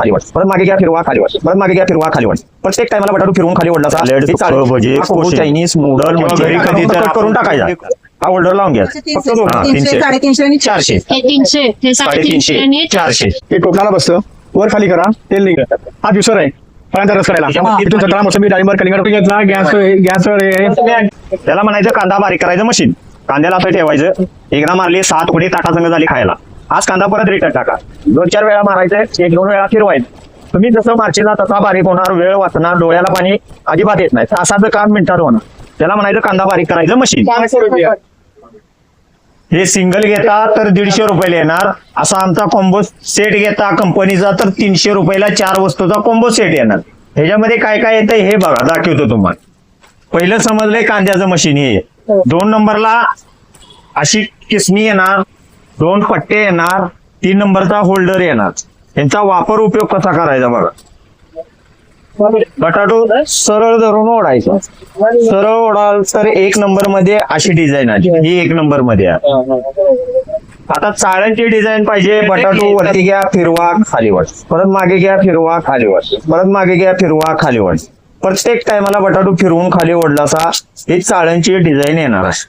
खाली वाट परत मागे घ्या फिरवा खाली वाट परत मागे घ्या फिरवा खाली वाट प्रत्येक टायमाला बटाटू फिरवून खाली ओढला. चायनीज नूडल तर कट करून टाकायचा. हा होल्डर लावून घ्या. तीनशे तीनशे. साडेतीनशे आणि चारशे. हे तीनशे. साडेतीनशे आणि चारशे. हे टोपणाला बसतं. वर खाली करा. तेल निघत. हा दिवसर आहे. फळांचा रस करायला. इथून सतरा मोसंबी डाळिंबर कलिंगड घेतला. गॅस गॅसवर त्याला म्हणायचं कांदा बारीक करायचं मशीन कांद्याला असं ठेवायचं. एकदा मारली सात कुठे ताटा संघ झाली खायला. आज कांदा परत रिटर्न टाका. दोन चार वेळा मारायचं एक दोन वेळा फिरवायचं. तुम्ही जसं मारशीला तसा बारीक होणार वेळ वाचणार डोळ्याला पाणी अजिबात येत नाही. तासाचं काम मिनिटात होणार. त्याला म्हणायचं कांदा बारीक करायचं मशीन हे सिंगल घेता तर दीडशे रुपयाला येणार. असा आमचा कॉम्बो सेट घेता कंपनीचा तर तीनशे रुपयाला चार वस्तूचा कॉम्बो सेट येणार. ह्याच्यामध्ये काय काय येतं हे बघा दाखवतो तुम्हाला. पहिलं समजलंय कांद्याचं मशीन हे. दोन नंबरला अशी किसणी येणार. दोन पट्टे येणार तीन नंबरचा होल्डर येणार. यांचा वापर उपयोग कसा करायचा बघा. बटाटो सरळ धरून ओढायचा. सरळ ओढाल तर एक नंबरमध्ये अशी डिझाईन आली. ही एक नंबरमध्ये आता चाळणची डिझाईन पाहिजे. बटाटो वरती घ्या फिरवा खाली वाट परत मागे घ्या फिरवा खाली वाट परत मागे घ्या फिरवा खाली वाट प्रत्येक टायमाला बटाटो फिरवून खाली ओढला असा ही चाळणची डिझाईन येणार आहे.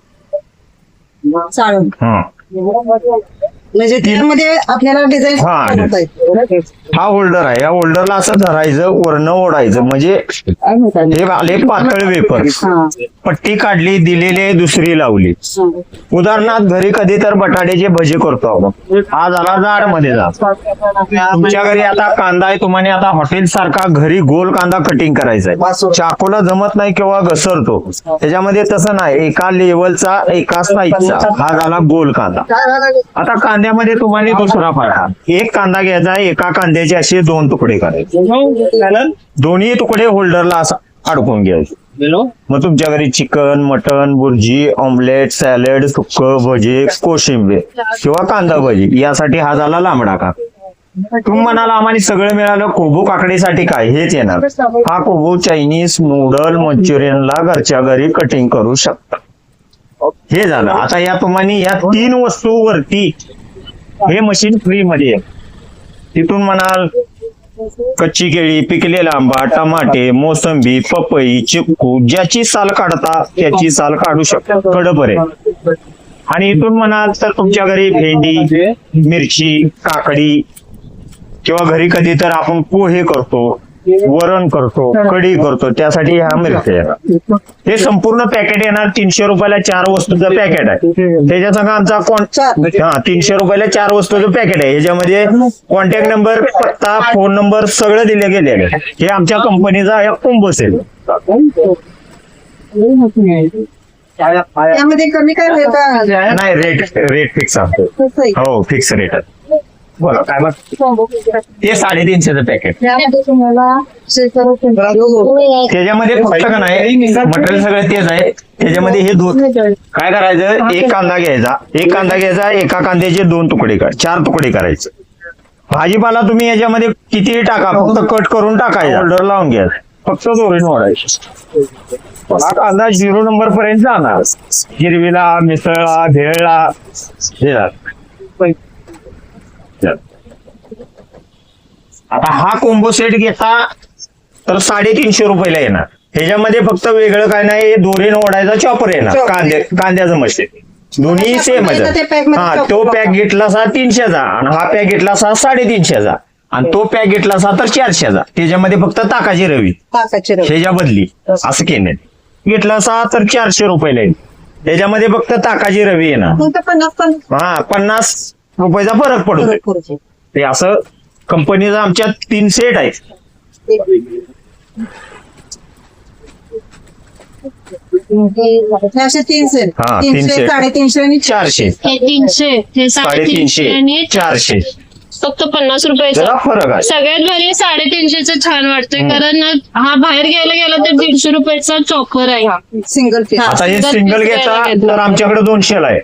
चाळून हं. म्हणजे त्यामध्ये आपल्याला डिझाईन हा. हा होल्डर आहे. या होल्डरला असं धरायचं वरनं ओढायचं. म्हणजे हे आले पातळ वेपर पट्टी काढली दिलेले दुसरी लावली. उदाहरणार्थ घरी कधी तर बटाट्याचे भजे करतो आपण. हा झाला जाडमध्ये जा. तुमच्या घरी आता कांदा आहे तुम्हाला आता हॉटेल सारखा घरी गोल कांदा कटिंग करायचा आहे चाकूला जमत नाही किंवा घसरतो. त्याच्यामध्ये तसं नाही. एका लेवलचा एका साईजचा हा झाला गोल कांदा. आता कांद्यामध्ये तुम्हाला दुसरा फायदा एक कांदा घ्यायचा एका कांद्याचे असे दोन तुकडे करायचे. दोन्ही तुकडे होल्डरला असा अडकून घ्यायचे. मग तुमच्या घरी chicken mutton bhurji omelette salad सुक्क भजी कोशिंबीर किंवा कांदा भजी यासाठी हा झाला लांबडा का तुम्ही म्हणाला आम्हाला सगळं मिळालं कोबू काकडीसाठी काय? हेच येणार. हा कोबू चायनीज नूडल मंचुरियनला घरच्या घरी कटिंग करू शकता. हे झालं. आता या तुम्हाला या तीन वस्तू वरती हे मशीन फ्री मध्ये आहे. तिथून म्हणाल कच्ची केळी पिकलेला आंबा टमाटे मोसंबी पपई चिक्कू ज्याची साल काढता त्याची साल काढू शकता. आहे आणि इथून म्हणाल तर तुमच्या घरी भेंडी मिरची काकडी किंवा घरी कधी तर आपण पोहे करतो. वरण करतो कढी करतो त्यासाठी ह्या मिरच्या येणार हे संपूर्ण पॅकेट येणार तीनशे रुपयाला चार वस्तूचं पॅकेट आहे. त्याच्या संग आमचा कॉन्टॅक्ट हा तीनशे रुपयाला चार वस्तूचं पॅकेट आहे. ह्याच्यामध्ये कॉन्टॅक्ट नंबर पत्ता फोन नंबर सगळं दिले गेले आहे. हे आमच्या कंपनीचा कोंबो सेल त्यामध्ये कमी काय नाही रेट रेट फिक्स आहे? हो फिक्स रेट आहे. बोला काय मग ते साडेतीनशेचं पॅकेट त्यामध्ये तुम्हाला शेतकरी त्याच्यामध्ये फक्त का नाही मटेरियल सगळं तेच आहे. त्याच्यामध्ये हे दोन काय करायचं? एक कांदा घ्यायचा. एक कांदा घ्यायचा एका कांद्याचे दोन तुकडे कर चार तुकडे करायचे. भाजीपाला तुम्ही याच्यामध्ये कितीही टाका फक्त कट करून टाकायचा. ऑर्डर लावून घ्या. फक्त दोरीन ओढायचे हा कांदा झिरो नंबर पर्यंत जाणार. हिरवीला मिसळला भेळला. हे झालं. झालं. आता हा कोंबो सेट घेता तर साडेतीनशे रुपयाला येणार. ह्याच्यामध्ये फक्त वेगळं काय नाही दोरीनं ओढायचा चॉपर येणार कांदे कांद्याचं मशीन दोन्ही सेम हा तो. पॅक घेतला सा तीनशेचा आणि हा पॅक घेतला सा साडेतीनशेचा आणि तो पॅक घेतला सा तर चारशेचा त्याच्यामध्ये फक्त ताकाची रवी. ह्याच्या बदली. असं केलं घेतला सा तर चारशे रुपयाला येईल. त्याच्यामध्ये फक्त ताकाची रवी येणार. हा पन्नास रुपयाचा फरक पडतो. ते असं कंपनीचा आमच्या तीन सेट आहेत. हे असे तीनशे हा, तीनशे तीनशे. साडेतीनशे आणि चारशे. हे तीनशे हे साडेतीनशे साडेतीनशे आणि चारशे. फक्त पन्नास रुपयाचं. जरा फरक आहे. सगळ्यात भारी साडेतीनशेच छान वाटतंय कारण हा बाहेर घ्यायला गेला तर दीडशे रुपयाचा चॉपर आहे हा. सिंगल पीस आता हे जर सिंगल piece घेता घेतलं. तर आमच्याकडे दोनशेला आहे.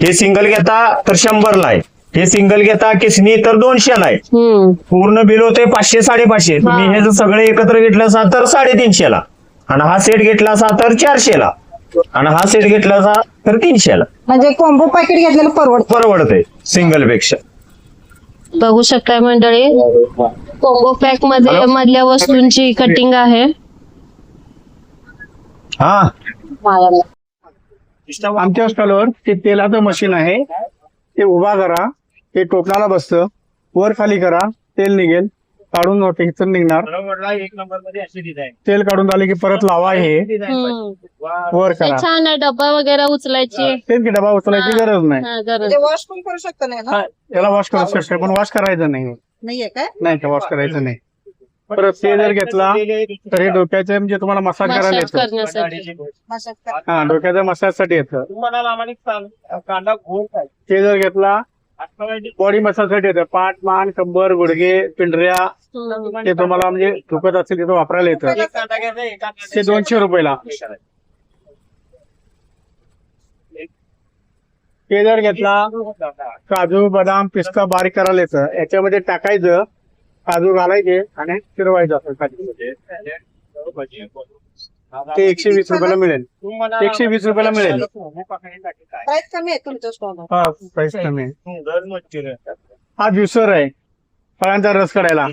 हे सिंगल घेता तर शंभरला आहे. हे सिंगल घेता किसनी तर दोनशेला आहे हम्म. पूर्ण बिल होते पाचशे साडेपाचशे. तुम्ही हा. जर सगळे एकत्र घेतलं असा तर साडेतीनशेला आणि हा सेट घेतला असा तर चारशेला आणि हा सेट घेतला असा तर तीनशेला म्हणजे कॉम्बो पॅकेट घेतलेलं परवडत परवडते सिंगलपेक्षा. बघू शकताय मंडळी. कॉम्बो पॅकमध्ये मधल्या वस्तूंची कटिंग आहे. हा. आमच्या स्टॉलवर ते तेलाचं मशीन आहे. ते उभा करा. ते टोपणाला बसतं. वर खाली करा. तेल निघेल. काढून इथून निघणार. एक नंबरमध्ये अशी डिझाईन तेल काढून झाले की परत लावा हे. हम्म. वर ते करा. छान आहे डब्बा वगैरे उचलायची. तेच की डबा उचलायची गरज नाही. हा, गरज. म्हणजे वॉश पण करू शकतो नाही ना? हा, याला वॉश करू शकतो पण वॉश करायचं नाही. नाहीये काय? नाही का वॉश करायचं नाही. परत ते जर घेतला तर हे डोक्याचे म्हणजे तुम्हाला मसाज करायला मसाज येतं. करण्यासाठी. मशाज करा. हा डोक्याच्या मसाजसाठी येतं. तुम्हाला आम्हाला कांदा घोल ते जर घेतला बॉडी मसाजसाठी येतं. पाठ मान कंबर गुडघे पिंढऱ्या हम्म. ते तुम्हाला म्हणजे दुखत असेल तिथं वापरायला येतं. ते दोनशे रुपयाला. ते जर घेतला. काजू बदाम पिस्ता बारीक करायला येतं. याच्यामध्ये टाकायचं काजू घालायचे आणि फिरवायचं असं खाली. ते एकशे वीस रुपयाला मिळेल. एकशे वीस रुपयाला मिळेल. प्राइस कमी आहे तुमच्या स्टॉल हा प्राइस कमी आहे. हा ज्युसर आहे. फळांचा रस काढायला.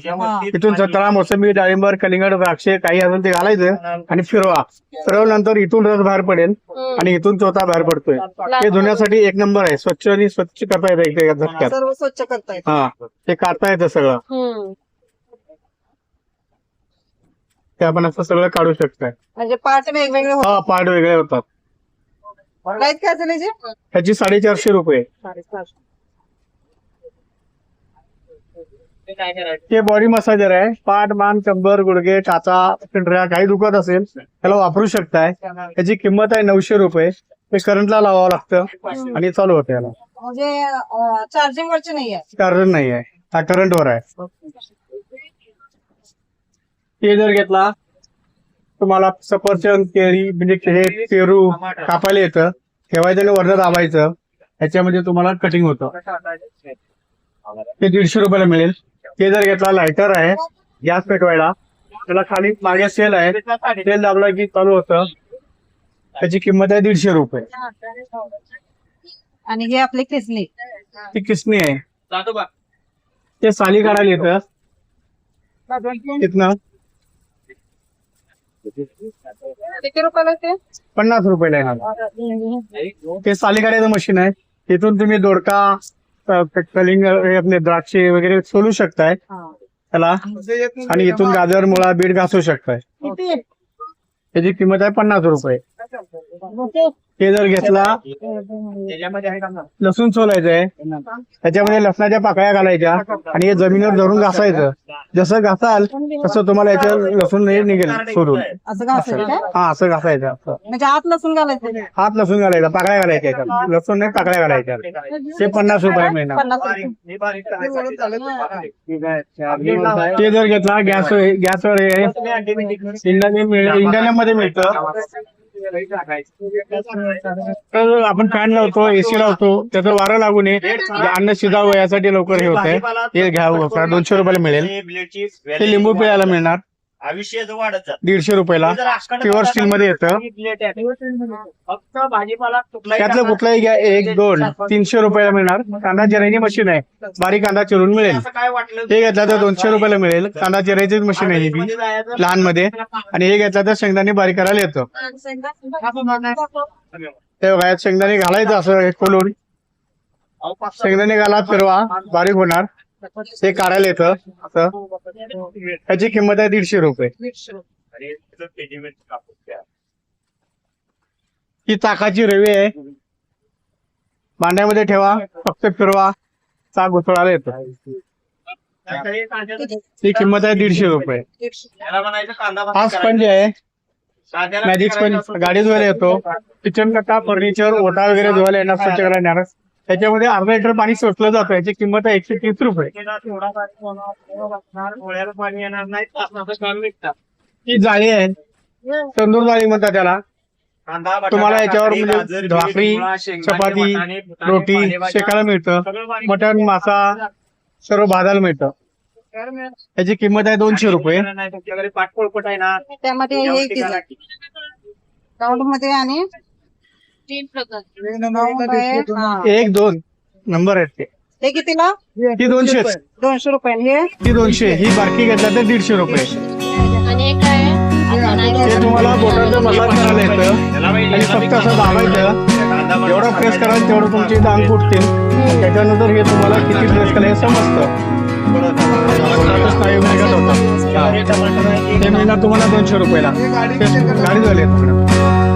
इथून संत्रा मोसंबी डाळिंबर कलिंगड द्राक्षे काही असेल ते घालायचं आणि फिरवा. फिरवल्यानंतर इथून रस बाहेर पडेल आणि इथून चोथा बाहेर पडतोय. हे धुण्यासाठी एक नंबर आहे. स्वच्छ आणि स्वच्छ करता येतं इथे झटक्यात सर्व स्वच्छ करता येतं. हा ते काढता येतं सगळं. ते आपण असं सगळं काढू शकताय. म्हणजे पार्ट वेगवेगळे होतात. हा पार्ट वेगळे होतात. प्राइस काय ह्याची साडेचारशे रुपये. हे बॉडी मसाजर आहे. पाठ मान कंबर गुडघे टाचा पिंढऱ्या काही दुखत असेल त्याला वापरू शकताय. त्याची किंमत आहे नऊशे रुपये. ते करंटला लावावं लागतं आणि चालू होतं याला. म्हणजे चार्जिंग वरची नाही आहे चार्जर नाही आहे हा करंटवर आहे. ते जर घेतला तुम्हाला सफरचंद केळी म्हणजे पेरू कापायला येतं. ठेवायचं आणि वरनं दाबायचं. ह्याच्यामध्ये तुम्हाला कटिंग होतं. ते दीडशे रुपयाला मिळेल. ते जर घेतला लायटर आहे. गॅस पेटवायला. त्याला खाली मागे सेल आहे. तेल दाबला की चालू होतं. त्याची किंमत आहे दीडशे रुपये. आणि हे आपले किसली ती किसणी आहे. ते साली काढायला येतं. तिथनं किती रुपयाला ते? पन्नास रुपयाला येणार ते मशीन आहे. तिथून तुम्ही दोडका कलिंग आपले द्राक्षे वगैरे सोलू शकताय. त्याला. आणि इथून गाजर मुळा बीट घासू शकताय. किती? त्याची किंमत आहे पन्नास रुपये. ते जर घेतला लसूण सोलायचं आहे त्याच्यामध्ये लसणाच्या पाकळ्या घालायच्या आणि हे जमिनीवर धरून घासायचं जसं घासाल तसं तुम्हाला याच्या लसूण हे निघेल सोडून असं घासायचं काय हा असं घासायचं म्हणजे आत लसूण घालायचं हात लसूण घालायचा पाकळ्या घालायच्या याच्यात. लसूण नाही पाकळ्या घालायच्या ते पन्नास रुपये. हे करायचं. ते जर घेतला गॅस गॅसवर हे इंडियन इंडियनमध्ये मिळतं तर आपण फॅन लावतो एसी लावतो त्याचं वारं लागू नये. अन्न शिजावं यासाठी लवकर हे होतंय. हे घ्यावं दोनशे रुपयाला मिळेल. ते लिंबू पिळायला मिळणार. आयुष्य वाढत जात. दीडशे रुपयाला प्युअर स्टील मध्ये येतं. फक्त भाजीपाला कुठलाही त्यातलं. कुठलाही घ्या एक दोन तीनशे रुपयाला मिळणार. कांदा चिरायची मशीन आहे. बारीक कांदा चिरून मिळेल. असं काय वाटलं? हे घेतलं तर दोनशे रुपयाला मिळेल. कांदा चिरायची मशीन आहे ही लहानमध्ये. आणि हे घेतलं तर शेंगदाणे बारीक करायला येतं. ते बघा यात शेंगदाणे घालायचं असं खोलून. शेंगदाणे घाला फिरवा. बारीक होणार. ते काढायला येतं असं. त्याची किंमत आहे दीडशे रुपये. ही चाकाची रवी आहे. भांड्यामध्ये ठेवा फक्त फिरवा चाक उचलायला येतं. ती किंमत आहे दीडशे रुपये. हा स्पंज आहे. मॅजिक स्पंज गाडी धुवायला येतो. किचन कट्टा फर्निचर ओटा वगैरे धुवायला येणार स्वच्छ करायला येणार. त्याच्यामध्ये अर्धा लिटर पाणी सोसलं जातं याची किंमत आहे एकशे तीस रुपये. पाणी येणार नाही असं काम विकतात ही जाळी आहे. तंदूर जाळी म्हणतात त्याला. तुम्हाला याच्यावर म्हणजे भाकरी, चपाती, रोटी शेकायला मिळतं. मटण मासा सर्व भाजायला मिळतं. याची किंमत आहे दोनशे रुपये. नाही तुमच्याकडे पाठपोळपट आहे ना त्यामध्ये हे आणि तीन प्रकार. एक दोन नंबर आहेत ते. हे कितीला? ही दोनशेच. दोनशे रुपये. हे? ही दोनशे. ही बारकी घेतला तर दीडशे रुपये. आणि एक ते तुम्हाला बोटाचं मसाज करायला येतं. आणि फक्त असं दाबायचं. जेवढं प्रेस कराल तेवढं तुमचे अंग फुटतील. त्याच्यानंतर हे तुम्हाला किती प्रेस करायला हे समजतं. हा. ते मिळणार तुम्हाला दोनशे रुपयाला. गाडी झाली आहे